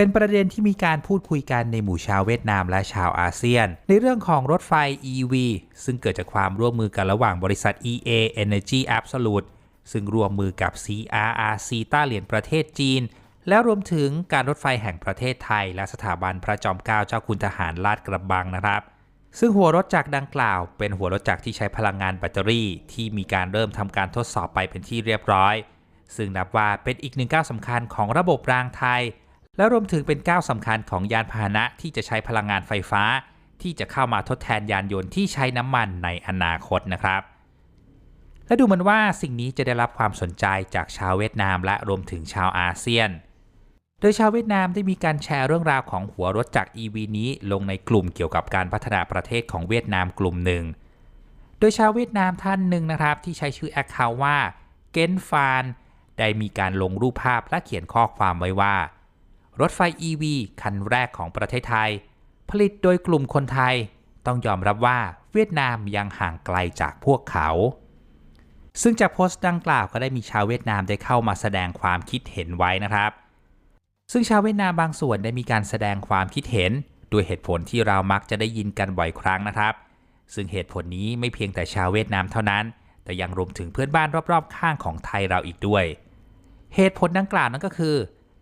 เป็นประเด็นที่มีการพูดคุยกันในหมู่ชาวเวียดนามและชาวอาเซียน ในเรื่องของรถไฟ EV ซึ่งเกิดจากความร่วมมือกันระหว่างบริษัท EA Energy Absolute ซึ่งร่วมมือกับ CRRC ต้าเหรียญประเทศจีน และรวมถึงการรถไฟแห่งประเทศไทย และสถาบันพระจอมเกล้าเจ้าคุณทหารลาดกระบังนะครับซึ่งหัวรถจักรดังกล่าว เป็นหัวรถจักรที่ใช้พลังงานแบตเตอรี่ ที่มีการเริ่มทำการทดสอบไปเป็นที่เรียบร้อย ซึ่งนับว่าเป็นอีกหนึ่งก้าวสำคัญของระบบรางไทย และรวมถึงเป็นก้าวสำคัญของยานพาหนะที่จะใช้พลังงานไฟฟ้า ที่จะเข้ามาทดแทนยานยนต์ที่ใช้น้ำมันในอนาคตนะครับ และดูเหมือนว่าสิ่งนี้จะได้รับความสนใจจากชาวเวียดนามและรวมถึงชาวอาเซียน โดยชาวเวียดนามได้มีการแชร์เรื่องราวของหัวรถจักร EV นี้ลงในกลุ่มเกี่ยวกับการพัฒนาประเทศของเวียดนามกลุ่มหนึ่ง โดยชาวเวียดนามท่านหนึ่งนะครับ ที่ใช้ชื่อแอคเคาท์ว่าเกนฟานได้มีการลงรูปภาพและเขียนข้อความไว้ว่า รถไฟ EV คันแรกของประเทศไทย ผลิตโดยกลุ่มคนไทย ต้องยอมรับว่าเวียดนามยังห่างไกลจากพวกเขา ซึ่งจากโพสต์ดังกล่าวก็ได้มีชาวเวียดนามได้เข้ามาแสดงความคิดเห็นไว้นะครับ ซึ่งชาวเวียดนามบางส่วนได้มีการแสดงความคิดเห็นด้วยเหตุผลที่เรามักจะได้ยินกันบ่อยครั้งนะครับ ซึ่งเหตุผลนี้ไม่เพียงแต่ชาวเวียดนามเท่านั้น แต่ยังรวมถึงเพื่อนบ้านรอบๆ ข้างของไทยเราอีกด้วย เหตุผลดังกล่าวนั้นก็คือ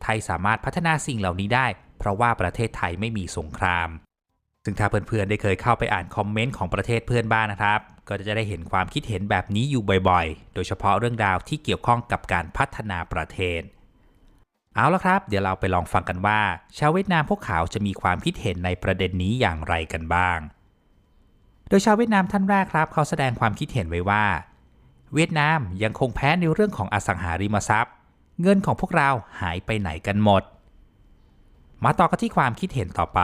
ไทยสามารถพัฒนาสิ่งเหล่านี้ได้ เพราะว่าประเทศไทยไม่มีสงคราม ซึ่งถ้าเพื่อนๆได้เคยเข้าไปอ่านคอมเมนต์ของประเทศเพื่อนบ้านนะครับ ก็จะได้เห็นความคิดเห็นแบบนี้อยู่บ่อยๆ โดยเฉพาะเรื่องราวที่เกี่ยวข้องกับการพัฒนาประเทศ เอาละครับ เดี๋ยวเราไปลองฟังกันว่า ชาวเวียดนามพวกเขาจะมีความคิดเห็นในประเด็นนี้อย่างไรกันบ้าง โดยชาวเวียดนามท่านแรกครับ เขาแสดงความคิดเห็นไว้ว่า เวียดนามยังคงแพ้ในเรื่องของอสังหาริมทรัพย์ เงินของพวกเราหายไปไหนกันหมด มาต่อกันที่ความคิดเห็นต่อไป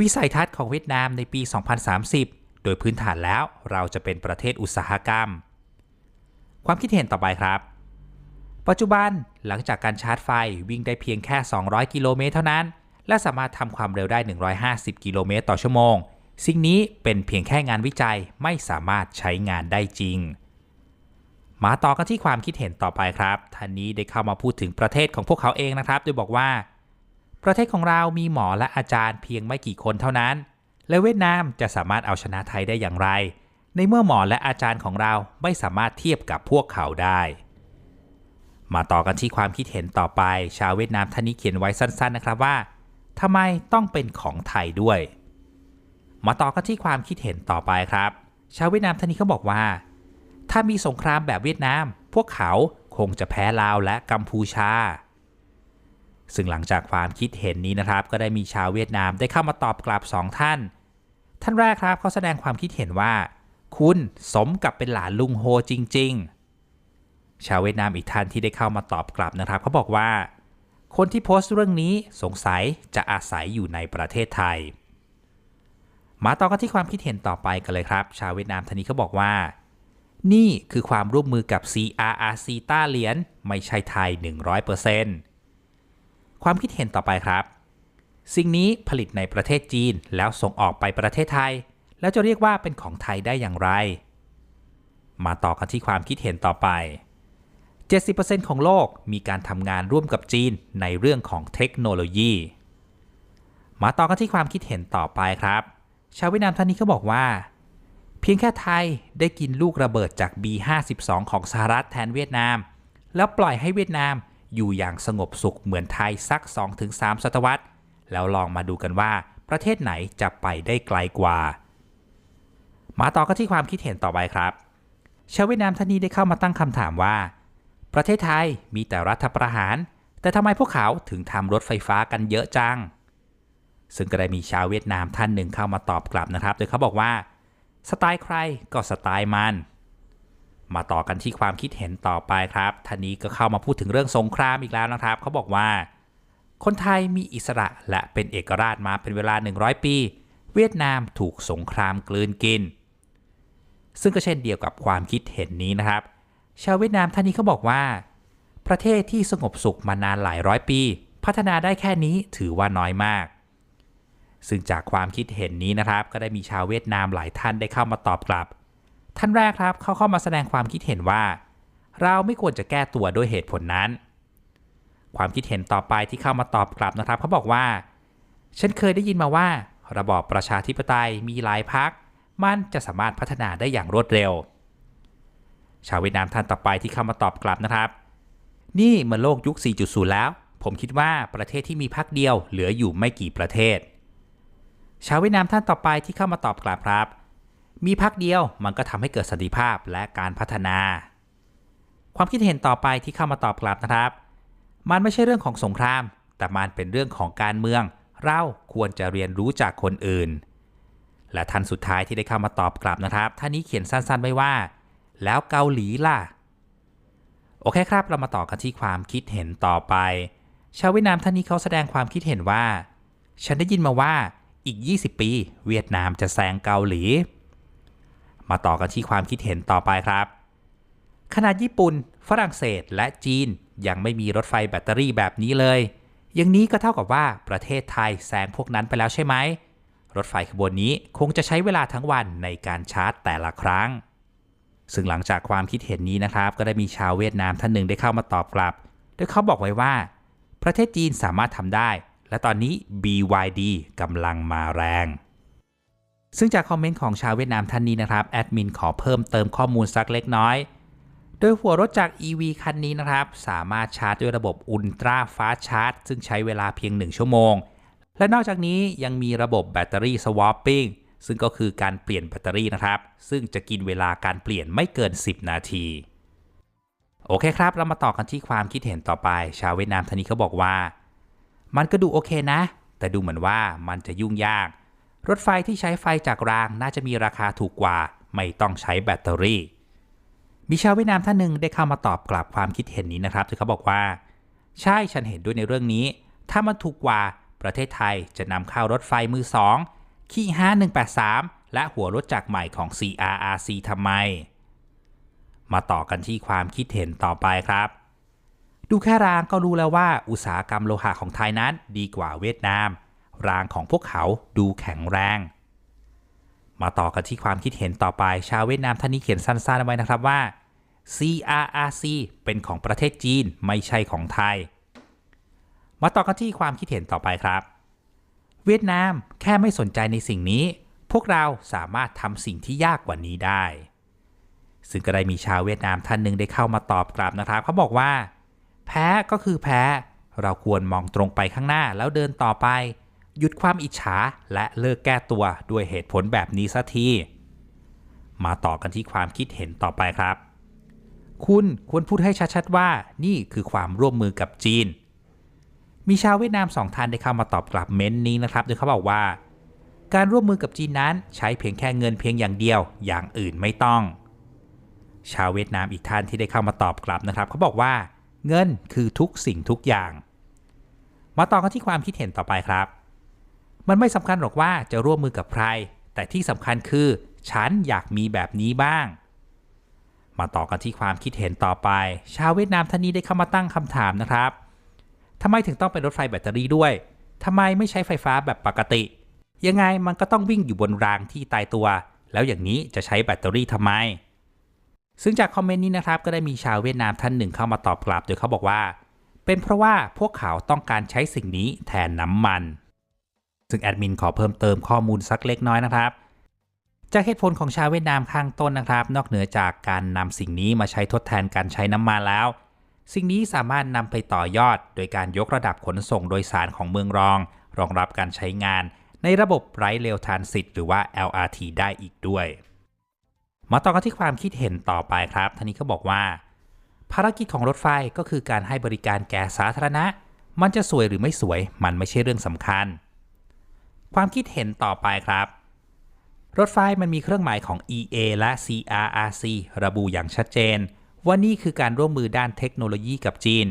วิสัยทัศน์ของเวียดนามในปี 2030 โดยพื้นฐานแล้วเราจะเป็นประเทศอุตสาหกรรม ความคิดเห็นต่อไปครับ ปัจจุบันหลังจากการชาร์จไฟวิ่งได้เพียงแค่ 200 กิโลเมตรเท่านั้น และสามารถทำความเร็วได้ 150 กิโลเมตรต่อชั่วโมง สิ่งนี้เป็นเพียงแค่งานวิจัยไม่สามารถใช้งานได้จริง มาต่อกันที่ความคิดเห็นต่อไปครับท่านนี้ได้เข้ามาพูดถึงประเทศของพวกเขาเองนะครับ โดยบอกว่า ประเทศของเรามีหมอและอาจารย์เพียงไม่กี่คนเท่านั้น และเวียดนามจะสามารถเอาชนะไทยได้อย่างไร ในเมื่อหมอและอาจารย์ของเราไม่สามารถเทียบกับพวกเขาได้ มาต่อกันที่ความคิดเห็นต่อไป ชาวเวียดนามท่านนี้เขียนไว้สั้น ๆ นะครับว่าทำไมต้องเป็นของไทยด้วย มาต่อกันที่ความคิดเห็นต่อไปครับ ชาวเวียดนามท่านนี้เขาบอกว่า ถ้ามีสงครามแบบเวียดนาม พวกเขาคงจะแพ้ลาวและกัมพูชา ซึ่งหลังจากความคิดเห็นนี้นะครับ ก็ได้มีชาวเวียดนามได้เข้ามาตอบกลับสองท่าน ท่านแรกครับเขาแสดงความคิดเห็นว่า คุณสมกับเป็นหลานลุงโฮจริง ๆ ชาวเวียดนามอีกท่านที่ได้เข้ามาตอบกลับนะครับเขาบอกว่า คนที่โพสต์เรื่องนี้สงสัยจะอาศัยอยู่ในประเทศไทย มาต่อกันที่ความคิดเห็นต่อไปกันเลยครับ ชาวเวียดนามท่านนี้เขาบอกว่า นี่คือความร่วมมือกับ CRRC ต้าเหรียญไม่ใช่ไทย 100%ความคิดเห็นต่อไปครับ สิ่งนี้ผลิตในประเทศจีนแล้วส่งออกไปประเทศไทย แล้วจะเรียกว่าเป็นของไทยได้อย่างไร มาต่อกันที่ความคิดเห็นต่อไป 70%ของโลกมีการทำงานร่วมกับจีนในเรื่องของเทคโนโลยี มาต่อกันที่ความคิดเห็นต่อไปครับ ชาวเวียดนามท่านนี้เขาบอกว่า พียงแค่ไทยได้กินลูกระเบิดจาก B52 ของสหรัฐแทนเวียดนาม แล้วปล่อยให้เวียดนามอยู่อย่างสงบสุขเหมือนไทยสัก 2-3 ศตวรรษ แล้วลองมาดูกันว่าประเทศไหนจะไปได้ไกลกว่า มาต่อกันที่ความคิดเห็นต่อไปครับ ชาวเวียดนามท่านนี้ได้เข้ามาตั้งคำถามว่า ประเทศไทยมีแต่รัฐประหาร แต่ทำไมพวกเขาถึงทำรถไฟฟ้ากันเยอะจัง ซึ่งก็ได้มีชาวเวียดนามท่านหนึ่งเข้ามาตอบกลับนะครับ โดยเขาบอกว่า สไตล์ใครก็สไตล์มัน มาต่อกันที่ความคิดเห็นต่อไปครับท่านนี้ก็เข้ามาพูดถึงเรื่องสงครามอีกแล้วนะครับเขาบอกว่า คนไทยมีอิสระและเป็นเอกราชมาเป็นเวลา 100 ปี เวียดนามถูกสงครามกลืนกิน ซึ่งก็เช่นเดียวกับความคิดเห็นนี้นะครับ ชาวเวียดนามท่านนี้เขาบอกว่า ประเทศที่สงบสุขมานานหลายร้อยปี พัฒนาได้แค่นี้ถือว่าน้อยมาก ซึ่งจากความคิดเห็นนี้นะครับ ก็ได้มีชาวเวียดนามหลายท่านได้เข้ามาตอบกลับ ท่านแรกครับเขาเข้ามาแสดงความคิดเห็นว่า เราไม่ควรจะแก้ตัวด้วยเหตุผลนั้น ความคิดเห็นต่อไปที่เข้ามาตอบกลับนะครับเขาบอกว่า ฉันเคยได้ยินมาว่า ระบอบประชาธิปไตยมีหลายพักมันจะสามารถพัฒนาได้อย่างรวดเร็ว ชาวเวียดนามท่านต่อไปที่เข้ามาตอบกลับนะครับ นี่มันโลกยุค 4.0 แล้ว ผมคิดว่าประเทศที่มีพักเดียวเหลืออยู่ไม่กี่ประเทศ ชาวเวียดนามท่านต่อไปที่เข้ามาตอบกลับครับ มีพักเดียวมันก็ทำให้เกิดสันติภาพและการพัฒนา ความคิดเห็นต่อไปที่เข้ามาตอบกลับนะครับ มันไม่ใช่เรื่องของสงคราม แต่มันเป็นเรื่องของการเมือง เราควรจะเรียนรู้จากคนอื่น และท่านสุดท้ายที่ได้เข้ามาตอบกลับนะครับท่านนี้เขียนสั้นๆไว้ว่า แล้วเกาหลีล่ะ โอเคครับ เรามาต่อกันที่ความคิดเห็นต่อไป ชาวเวียดนามท่านนี้เขาแสดงความคิดเห็นว่า ฉันได้ยินมาว่า อีก 20 ปี เวียดนามจะแซงเกาหลี มาต่อกันที่ความคิดเห็นต่อไปครับ ขนาดญี่ปุ่น ฝรั่งเศสและจีนยังไม่มีรถไฟแบตเตอรี่แบบนี้เลย อย่างนี้ก็เท่ากับว่าประเทศไทยแซงพวกนั้นไปแล้วใช่ไหม รถไฟขบวนนี้คงจะใช้เวลาทั้งวันในการชาร์จแต่ละครั้ง ซึ่งหลังจากความคิดเห็นนี้นะครับ ก็ได้มีชาวเวียดนามท่านหนึ่งได้เข้ามาตอบกลับโดยเขาบอกไว้ว่า ประเทศจีนสามารถทำได้ และตอนนี้ BYD กำลังมาแรง ซึ่งจากคอมเมนต์ของชาวเวียดนามท่านนี้นะครับ แอดมินขอเพิ่มเติมข้อมูลสักเล็กน้อย โดยหัวรถจาก EV คันนี้นะครับ สามารถชาร์จด้วยระบบ Ultra Fast Charge ซึ่งใช้เวลาเพียง 1 ชั่วโมง และนอกจากนี้ยังมีระบบแบตเตอรี่ Swapping ซึ่งก็คือการเปลี่ยนแบตเตอรี่นะครับ ซึ่งจะกินเวลาการเปลี่ยนไม่เกิน 10 นาที โอเคครับ เรามาต่อกันที่ความคิดเห็นต่อไป ชาวเวียดนามท่านนี้เขาบอกว่า มันก็ดูโอเคนะ แต่ดูเหมือนว่ามันจะยุ่งยาก รถไฟที่ใช้ไฟจากรางน่าจะมีราคาถูกกว่า ไม่ต้องใช้แบตเตอรี่ มีชาวเวียดนามท่านหนึ่งได้เข้ามาตอบกลับความคิดเห็นนี้นะครับที่เขาบอกว่า ใช่ฉันเห็นด้วยในเรื่องนี้ ถ้ามันถูกกว่าประเทศไทยจะนำเข้ารถไฟมือสองคี่5183และหัวรถจักรใหม่ของ CRRC ทำไม มาต่อกันที่ความคิดเห็นต่อไปครับ ดูแค่รางก็รู้แล้วว่าอุตสาหกรรมโลหะของไทยนั้นดีกว่าเวียดนาม รางของพวกเขาดูแข็งแรง มาต่อกันที่ความคิดเห็นต่อไป ชาวเวียดนามท่านนี้เขียนสั้นๆไว้นะครับว่า CRRC เป็นของประเทศจีนไม่ใช่ของไทย มาต่อกันที่ความคิดเห็นต่อไปครับ เวียดนามแค่ไม่สนใจในสิ่งนี้ พวกเราสามารถทำสิ่งที่ยากกว่านี้ได้ ซึ่งก็ได้มีชาวเวียดนามท่านหนึ่งได้เข้ามาตอบกลับนะครับเขาบอกว่า พ้ก็คือแพ้ เราควรมองตรงไปข้างหน้าแล้วเดินต่อไป หยุดความอิจฉาและเลิกแก้ตัวด้วยเหตุผลแบบนี้สัทีมาต่อกันที่ความคิดเห็นต่อไปครับ คุณควรพูดให้ชัดๆว่า นี่คือความร่วมมือกับจีน มีชาวเวียดนามสองท่านได้เข้ามาตอบกลับเม้นต์นี้นะครับ โดยเขาบอกว่า การร่วมมือกับจีนนั้นใช้เพียงแค่เงินเพียงอย่างเดียว อย่างอื่นไม่ต้อง ชาวเวียดนามอีกท่านที่ได้เข้ามาตอบกลับนะครับ เขาบอกว่า เงินคือทุกสิ่งทุกอย่าง มาต่อกันที่ความคิดเห็นต่อไปครับ มันไม่สำคัญหรอกว่าจะร่วมมือกับใคร แต่ที่สำคัญคือ ฉันอยากมีแบบนี้บ้าง มาต่อกันที่ความคิดเห็นต่อไป ชาวเวียดนามท่านนี้ได้เข้ามาตั้งคำถามนะครับทำไมถึงต้องเป็นรถไฟแบตเตอรี่ด้วยทำไมไม่ใช้ไฟฟ้าแบบปกติ ยังไงมันก็ต้องวิ่งอยู่บนรางที่ตายตัว แล้วอย่างนี้จะใช้แบตเตอรี่ทำไม ซึ่งจากคอมเมนต์นี้นะครับก็ได้มีชาวเวียดนามท่านหนึ่งเข้ามาตอบกลับ โดยเขาบอกว่า เป็นเพราะว่าพวกเขาต้องการใช้สิ่งนี้แทนน้ำมัน ซึ่งแอดมินขอเพิ่มเติมข้อมูลสักเล็กน้อยนะครับ จากเหตุผลของชาวเวียดนามข้างต้นนะครับ นอกเหนือจากการนำสิ่งนี้มาใช้ทดแทนการใช้น้ำมันแล้ว สิ่งนี้สามารถนำไปต่อยอด โดยการยกระดับขนส่งโดยสารของเมืองรอง รองรับการใช้งาน ในระบบไร้เรลทานสิตหรือว่า LRT ได้อีกด้วย มาต่อกันที่ความคิดเห็นต่อไปครับท่านนี้ก็บอกว่า ภารกิจของรถไฟก็คือการให้บริการแก่สาธารณะ มันจะสวยหรือไม่สวยมันไม่ใช่เรื่องสำคัญ ความคิดเห็นต่อไปครับ รถไฟมันมีเครื่องหมายของ EA และ CRRC ระบุอย่างชัดเจน ว่านี่คือการร่วมมือด้านเทคโนโลยีกับจีน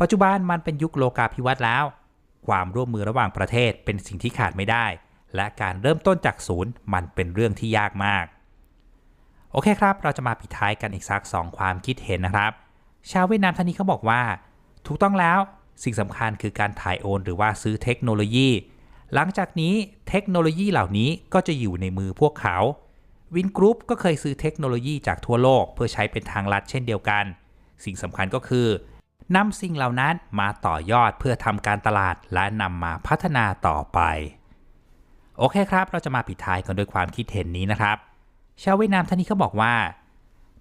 ปัจจุบันมันเป็นยุคโลกาภิวัตน์แล้ว ความร่วมมือระหว่างประเทศเป็นสิ่งที่ขาดไม่ได้ และการเริ่มต้นจากศูนย์มันเป็นเรื่องที่ยากมาก โอเคครับ เราจะมาปิดท้ายกันอีกสัก 2 ความคิดเห็นนะครับ ชาวเวียดนามท่านนี้เขาบอกว่า ถูกต้องแล้วสิ่งสำคัญคือการถ่ายโอน หรือว่าซื้อเทคโนโลยี หลังจากนี้เทคโนโลยีเหล่านี้ก็จะอยู่ในมือพวกเขาวินกรุ๊ปก็เคยซื้อเทคโนโลยีจากทั่วโลก เพื่อใช้เป็นทางลัดเช่นเดียวกัน สิ่งสำคัญก็คือนำสิ่งเหล่านั้นมาต่อยอดเพื่อทำการตลาดและนำมาพัฒนาต่อไป โอเคครับ เราจะมาปิดท้ายกันด้วยความคิดเห็นนี้นะครับ ชาวเวียดนามท่านนี้เขาบอกว่า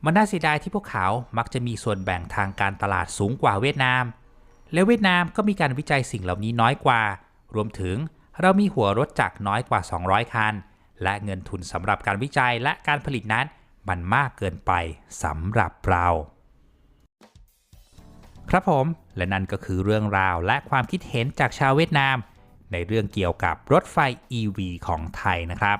มันน่าเสียดายที่พวกเขามักจะมีส่วนแบ่งทางการตลาดสูงกว่าเวียดนาม และเวียดนามก็มีการวิจัยสิ่งเหล่านี้น้อยกว่า รวมถึงเรามีหัวรถจักรน้อยกว่า 200 คัน และเงินทุนสำหรับการวิจัยและการผลิตนั้น มันมากเกินไปสำหรับเรา ครับผมและนั่นก็คือเรื่องราวและความคิดเห็นจากชาวเวียดนาม ในเรื่องเกี่ยวกับรถไฟ EV ของไทยนะครับ